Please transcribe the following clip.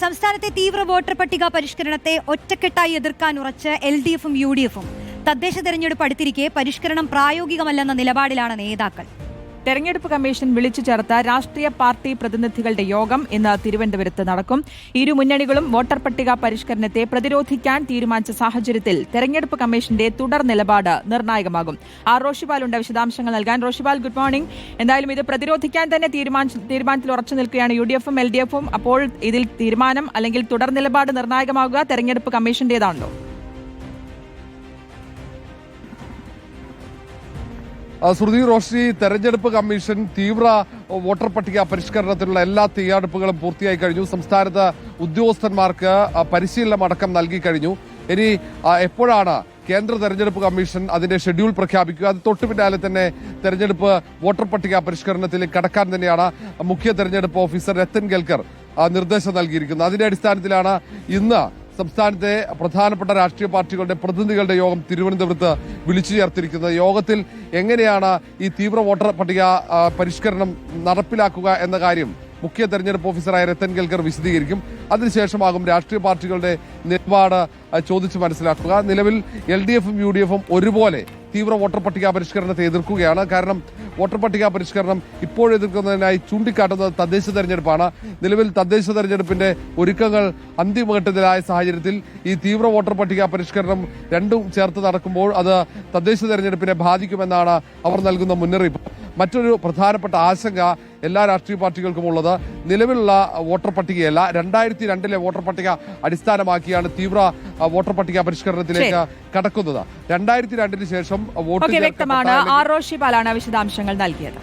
സംസ്ഥാനത്തെ തീവ്ര വോട്ടർ പട്ടിക പരിഷ്കരണത്തെ ഒറ്റക്കെട്ടായി എതിർക്കാൻ ഉറച്ച് എൽ ഡി എഫും യു ഡി എഫും. തദ്ദേശ തെരഞ്ഞെടുപ്പ് അടുത്തിരിക്കെ പരിഷ്കരണം പ്രായോഗികമല്ലെന്ന നിലപാടിലാണ് നേതാക്കൾ. തെരഞ്ഞെടുപ്പ് കമ്മീഷൻ വിളിച്ചു ചേർത്ത രാഷ്ട്രീയ പാർട്ടി പ്രതിനിധികളുടെ യോഗം ഇന്ന് തിരുവനന്തപുരത്ത് നടക്കും. ഇരു മുന്നണികളും വോട്ടർ പട്ടിക പരിഷ്കരണത്തെ പ്രതിരോധിക്കാൻ തീരുമാനിച്ച സാഹചര്യത്തിൽ തെരഞ്ഞെടുപ്പ് കമ്മീഷന്റെ തുടർ നിലപാട് നിർണായകമാകും. ആർ റോഷിപാലുണ്ട് വിശദാംശങ്ങൾ നൽകാൻ. Roshipal good morning. എന്തായാലും ഇത് പ്രതിരോധിക്കാൻ തന്നെ തീരുമാനത്തിൽ ഉറച്ചു നിൽക്കുകയാണ് യു ഡി എഫും എൽ ഡി എഫും അപ്പോൾ ഇതിൽ തീരുമാനം അല്ലെങ്കിൽ തുടർ നിലപാട് നിർണായകമാകുക തെരഞ്ഞെടുപ്പ് കമ്മീഷന്റേതാണല്ലോ. ശ്രുതി റോഷി തെരഞ്ഞെടുപ്പ് കമ്മീഷൻ തീവ്ര വോട്ടർ പട്ടിക പരിഷ്കരണത്തിനുള്ള എല്ലാ തയ്യാറെടുപ്പുകളും പൂർത്തിയായി കഴിഞ്ഞു. സംസ്ഥാനത്ത് ഉദ്യോഗസ്ഥന്മാർക്ക് പരിശീലനം അടക്കം നൽകി കഴിഞ്ഞു. ഇനി എപ്പോഴാണ് കേന്ദ്ര തെരഞ്ഞെടുപ്പ് കമ്മീഷൻ അതിന്റെ ഷെഡ്യൂൾ പ്രഖ്യാപിക്കുക? അത് തൊട്ടു പിന്നാലെ തന്നെ തെരഞ്ഞെടുപ്പ് വോട്ടർ പട്ടിക പരിഷ്കരണത്തിൽ കടക്കാൻ തന്നെയാണ് മുഖ്യ തെരഞ്ഞെടുപ്പ് ഓഫീസർ രത്തൻ ഗൽക്കർ നിർദ്ദേശം നൽകിയിരിക്കുന്നത്. അതിന്റെ അടിസ്ഥാനത്തിലാണ് ഇന്ന് സംസ്ഥാനത്തെ പ്രധാനപ്പെട്ട രാഷ്ട്രീയ പാർട്ടികളുടെ പ്രതിനിധികളുടെ യോഗം തിരുവനന്തപുരത്ത് വിളിച്ചു ചേർത്തിരിക്കുന്നത്. യോഗത്തിൽ എങ്ങനെയാണ് ഈ തീവ്ര വോട്ടർ പട്ടിക പരിഷ്കരണം നടപ്പിലാക്കുക എന്ന കാര്യം മുഖ്യ തെരഞ്ഞെടുപ്പ് ഓഫീസറായ രത്തൻ ഗൽക്കർ വിശദീകരിക്കും. അതിനുശേഷമാകും രാഷ്ട്രീയ പാർട്ടികളുടെ നിലപാട് ചോദിച്ച് മനസ്സിലാക്കുക. നിലവിൽ എൽ ഡി എഫും യു ഡി എഫും ഒരുപോലെ തീവ്ര വോട്ടർ പട്ടിക പരിഷ്കരണത്തെ എതിർക്കുകയാണ്. കാരണം വോട്ടർ പട്ടിക പരിഷ്കരണം ഇപ്പോഴെതിർക്കുന്നതിനായി ചൂണ്ടിക്കാട്ടുന്നത് തദ്ദേശ തെരഞ്ഞെടുപ്പാണ്. നിലവിൽ തദ്ദേശ തെരഞ്ഞെടുപ്പിന്റെ ഒരുക്കങ്ങൾ അന്തിമഘട്ടത്തിലായ സാഹചര്യത്തിൽ ഈ തീവ്ര വോട്ടർ പട്ടിക പരിഷ്കരണം രണ്ടും ചേർത്ത് നടക്കുമ്പോൾ അത് തദ്ദേശ തെരഞ്ഞെടുപ്പിനെ ബാധിക്കുമെന്നാണ് അവർ നൽകുന്ന മുന്നറിയിപ്പ്. മറ്റൊരു പ്രധാനപ്പെട്ട ആശങ്ക എല്ലാ രാഷ്ട്രീയ പാർട്ടികൾക്കും ഉള്ളത്. നിലവിലുള്ള വോട്ടർ പട്ടികയല്ല രണ്ടായിരത്തി രണ്ടിലെ വോട്ടർ പട്ടിക അടിസ്ഥാനമാക്കിയാണ് തീവ്ര വോട്ടർ പട്ടിക പരിഷ്കരണത്തിലേക്ക് കടക്കുന്നത്. രണ്ടായിരത്തി രണ്ടിന് ശേഷം വോട്ട് വ്യക്തമാണ്. ആർ റോഷിപാലാണ് വിശദാംശങ്ങൾ നൽകിയത്.